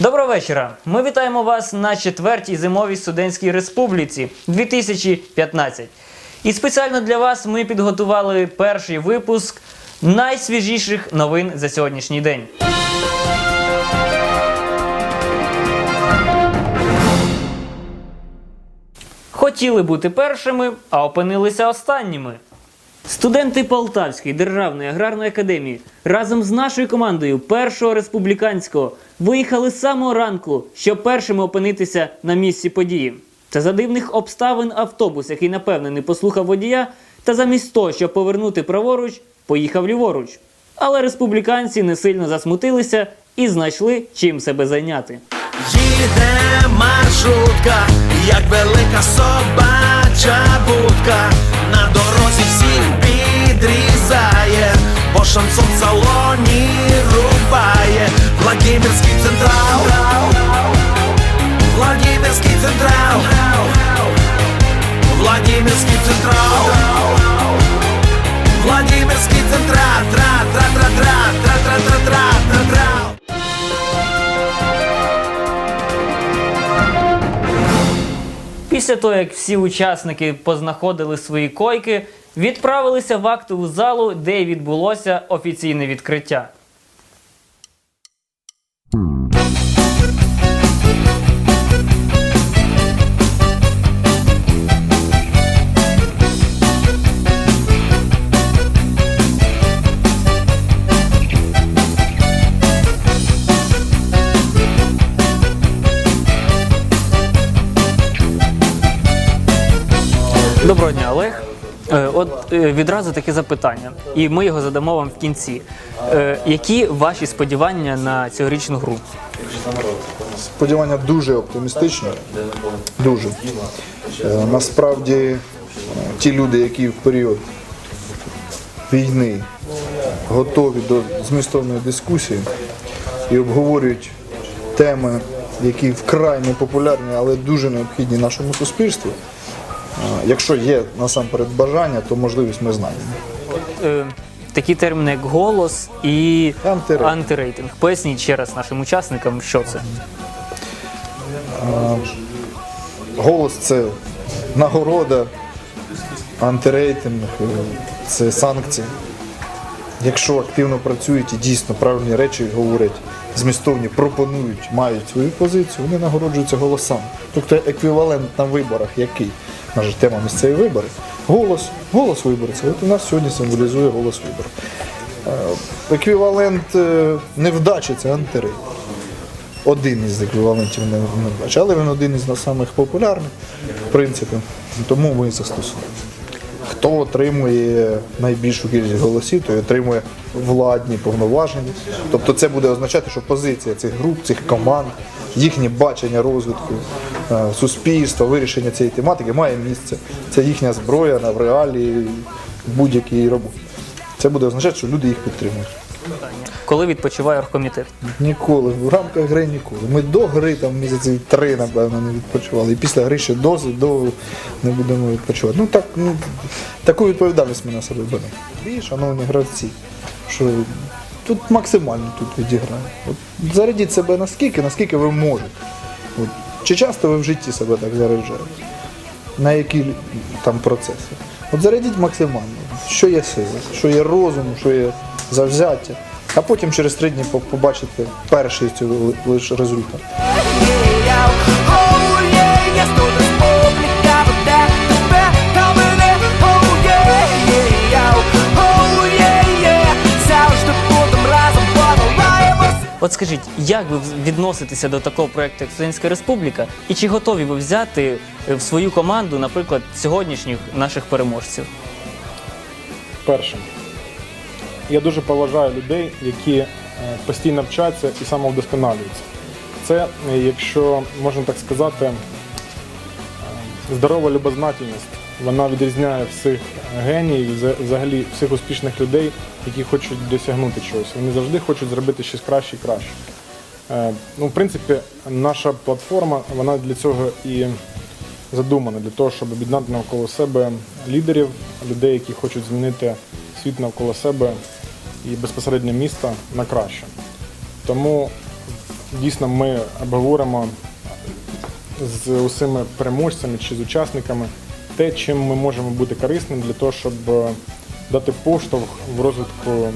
вечора. Ми вітаємо вас на четвертій зимовій студентській республіці 2015. І спеціально для вас ми підготували перший випуск найсвіжіших новин за сьогоднішній день. Хотіли бути першими, а опинилися останніми. Студенти Полтавської державної аграрної академії разом з нашою командою першого республіканського виїхали з самого ранку, щоб першими опинитися на місці події. Та за дивних обставин автобус, який напевне не послухав водія, та замість того, щоб повернути праворуч, поїхав ліворуч. Але республіканці не сильно засмутилися і знайшли чим себе зайняти. Їде маршрутка, як велика собача будка, дорозі всіх підрізає, бо шансон в салоні рубає, Владимирський централ, Владимирський централ, Владимирський централ, Владимирський централ, тра тра тра тра тра тра тра тра тра тра. Після того, як всі учасники познаходили свої койки, відправилися в актову залу, де й відбулося офіційне відкриття. Доброго дня, От е, відразу таке запитання, і ми його задамо вам в кінці. Е, Які ваші сподівання на цьогорічну гру? Сподівання дуже оптимістичні. Дуже. Е, Насправді е, ті люди, які в період війни готові до змістовної дискусії і обговорюють теми, які вкрай непопулярні, але дуже необхідні нашому суспільству. Якщо є насамперед бажання, то можливість ми знаємо. Е, Такі терміни, як голос і Антирейтинг. антирейтинг. Поясніть ще раз нашим учасникам, що це. Голос це нагорода, антирейтинг, е, це санкції. Якщо активно працюють і дійсно правильні речі говорять, змістовні пропонують, мають свою позицію, вони нагороджуються голосами. Тобто еквівалент на виборах який? Наша ж тема місцеві вибори. Голос, голос виборця. От у нас сьогодні символізує голос виборів. Е, Еквівалент е, невдачі це антирейтинг один із еквівалентів не, не але він один із самих популярних, в тому ми і застосуємо. Хто отримує найбільшу кількість голосів, той отримує владні повноваження. Тобто це буде означати, що позиція цих груп, цих команд, їхнє бачення розвитку е, суспільства, вирішення цієї тематики має місце. Це їхня зброя на в реалії будь-якій роботі. Це буде означати, що люди їх підтримують. Коли відпочиває оргкомітет? Ніколи, в рамках гри ніколи. Ми до гри там місяців три, напевно, не відпочивали. І після гри ще досить довго не будемо відпочивати. Ну так, ну, таку відповідальність ми на себе беремо. І, шановні гравці, що тут максимально тут відіграємо. От зарядіть себе наскільки, наскільки ви можете. От, чи часто ви в житті себе так заряджаєте? На які там процеси? От зарядіть максимально, що є сили, що є розум, що є завзяття. А потім через три дні побачите перший ли- лише результат. От скажіть, як ви відноситеся до такого проєкту, як Студентська Республіка, і чи готові ви взяти е, в свою команду, наприклад, сьогоднішніх наших переможців? Перше, я дуже поважаю людей, які е, постійно вчаться і самовдосконалюються. Це, е, якщо можна так сказати, здорова любознательність. Вона відрізняє всіх геніїв, взагалі всіх успішних людей, які хочуть досягнути чогось. Вони завжди хочуть зробити щось краще і краще. Е, Ну, в принципі, наша платформа вона для цього і задумана, для того, щоб об'єднати навколо себе лідерів, людей, які хочуть змінити світ навколо себе і безпосередньо міста на краще. Тому дійсно ми обговоримо з усіма переможцями чи з учасниками те, чим ми можемо бути корисним для того, щоб е, дати поштовх в розвитку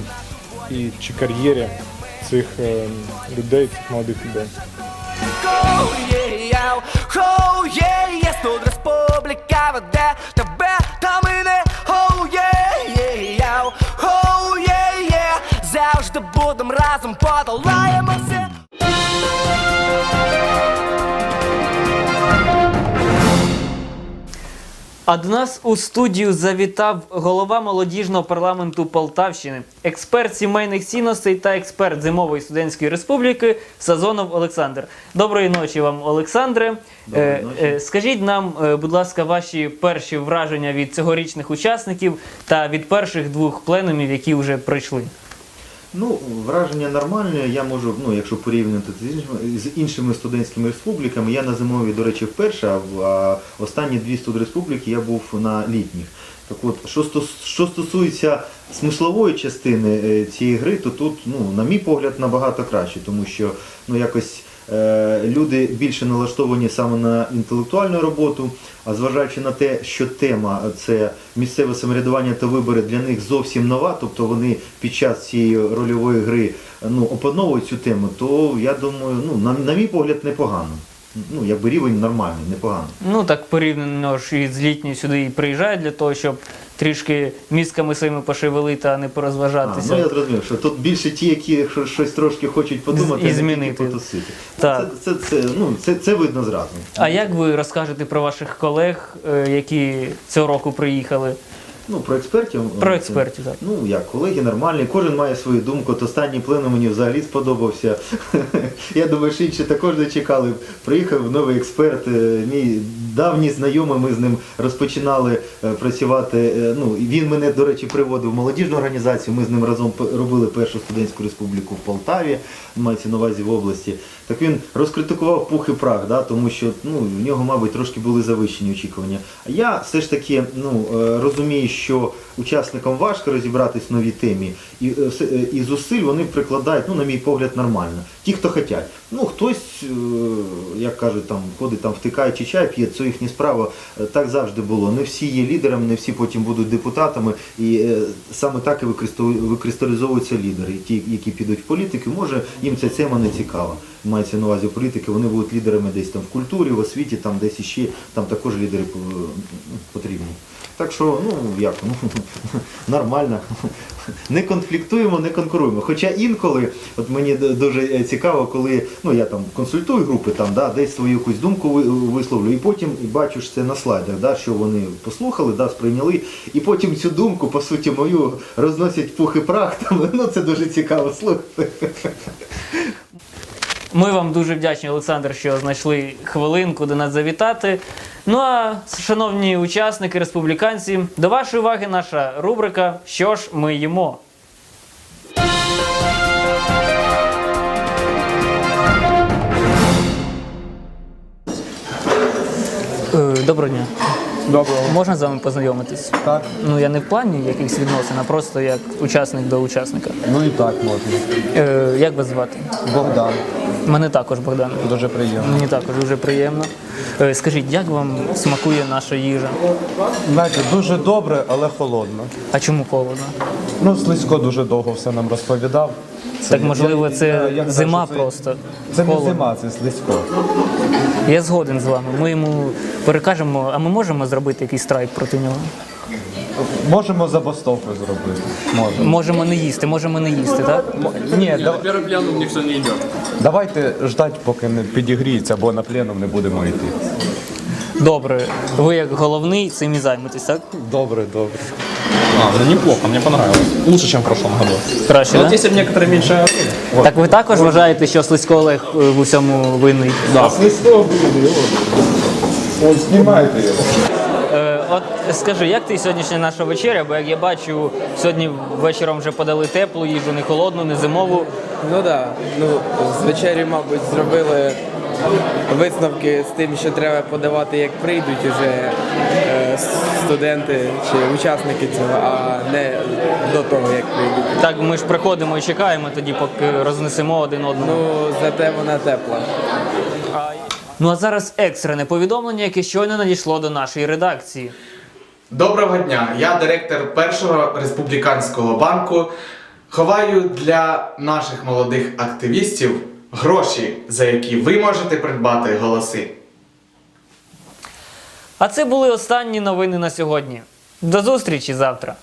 і чи кар'єрі цих е, людей, цих молодих людей. Є республіка веде тебе та мене yeah Завжди будем разом подолаємо А до нас у студію завітав голова молодіжного парламенту Полтавщини, експерт сімейних цінностей та експерт зимової студентської республіки Сазонов Олександр. Доброї ночі вам, Олександре. Е, е, Скажіть нам, е, будь ласка, ваші перші враження від цьогорічних учасників та від перших двох пленумів, які вже пройшли. Ну, враження нормальне. Я можу, ну, якщо порівняти з іншими, з іншими студентськими республіками, я на зимові, до речі, вперше, а останні дві студреспубліки я був на літніх. Так от, що, що стосується смислової частини е, цієї гри, то тут, ну, на мій погляд, набагато краще, тому що ну, якось люди більше налаштовані саме на інтелектуальну роботу, а зважаючи на те, що тема це місцеве самоврядування та вибори для них зовсім нова, тобто вони під час цієї рольової гри ну, опановують цю тему, то я думаю, ну, на, на мій погляд, непогано. Ну, якби рівень нормальний, непогано. Ну так порівняно ж і з літньою сюди і приїжджають для того, щоб трішки мізками своїми пошевелити, а не А, порозважатися. ну я зрозумів, що тут більше ті, які щось трошки хочуть подумати, І а не змінити. потусити. Так. Це, це, це, ну, це, це видно зразу. А як ви розкажете про ваших колег, е, які цього року приїхали? Ну, про експертів. Про експертів, так. Ну, як, колеги нормальні, кожен має свою думку. От останній пленум мені взагалі сподобався. Я думаю, що інші також не чекали. Приїхав новий експерт, е, мій давній знайомий, ми з ним розпочинали е, працювати. е, Ну, він мене, до речі, приводив в молодіжну організацію. Ми з ним разом робили першу студентську республіку в Полтаві, мається на увазі в області. Так він розкритикував пух і прах, да, тому що ну, в нього, мабуть, трошки були завищені очікування. А я все ж таки ну, е, розумію, що учасникам важко розібратись в новій темі, і, і зусиль вони прикладають, ну, на мій погляд, нормально. Ті, хто хочуть. Ну, хтось, е, як кажуть, там ходить, там втикає чи чай п'є, це їхня справа. Е, Так завжди було. Не всі є лідерами, не всі потім будуть депутатами. І е, саме так і викристалізовуються лідери. Ті, які підуть в політику, може їм ця тема не цікава. Мається на увазі політики, вони будуть лідерами десь там в культурі, в освіті, там десь іще, там також лідери потрібні. Так що, ну як, ну нормально. Не конфліктуємо, не конкуруємо. Хоча інколи, от мені дуже цікаво, коли ну я там консультую групи, там да, десь свою якусь думку висловлю, і потім бачу ж це на слайдах, да, що вони послухали, да, сприйняли, і потім цю думку, по суті, мою розносять пух і прах. Там, ну це дуже цікаво слухати. Ми вам дуже вдячні, Олександр, що знайшли хвилинку до нас завітати. Ну а шановні учасники, республіканці, до вашої уваги наша рубрика Що ж ми їмо? Доброго дня. Доброго. Можна з вами познайомитись? Так, Ну я не в плані якихось відносин, а просто як учасник до учасника. ну і так можна. Е, як вас звати? Богдан, Мене також Богдан. дуже приємно. Мені також дуже приємно. Е, Скажіть, як вам смакує наша їжа? Знаєте, дуже добре, але холодно. А чому холодно? Ну, Слизько дуже довго все нам розповідав. Це- Так можливо, це я- я я зима це- просто. Це не Холодно. зима, це слизько. Я згоден з вами. Ми йому перекажемо, а ми можемо зробити якийсь страйк проти нього? Можемо забастовку зробити. Можемо. Можемо не їсти, можемо не їсти, так? Ні, да- Первый пленум никто не идет. давайте ждати, поки не підігріється, бо на пленум не будемо йти. Добре. Ви як головний цим і займетесь, так? Добре, добре. А, ну неплохо, мне понравилось. Лучше, чем в прошлом году. Краще, Вот так? если бы некоторые меньше Так ви також вважаєте, що Слизько Олег е, в усьому винний? Да. Он знімайте його. От скажи, як ти сьогоднішня наша вечеря? Бо як я бачу, сьогодні вечором вже подали теплу їжу, не холодну, не зимову. Ну так, да. ну з вечері, мабуть, зробили висновки з тим, що треба подавати, як прийдуть уже е, студенти чи учасники цього, а не до того, як прийдуть. Так ми ж приходимо і чекаємо тоді, поки рознесемо один одного. Ну, зате вона тепла. Ну а зараз екстрене повідомлення, яке щойно надійшло до нашої редакції. Доброго дня! Я директор першого республіканського банку. Ховаю для наших молодих активістів гроші, за які ви можете придбати голоси. А це були останні новини на сьогодні. До зустрічі завтра.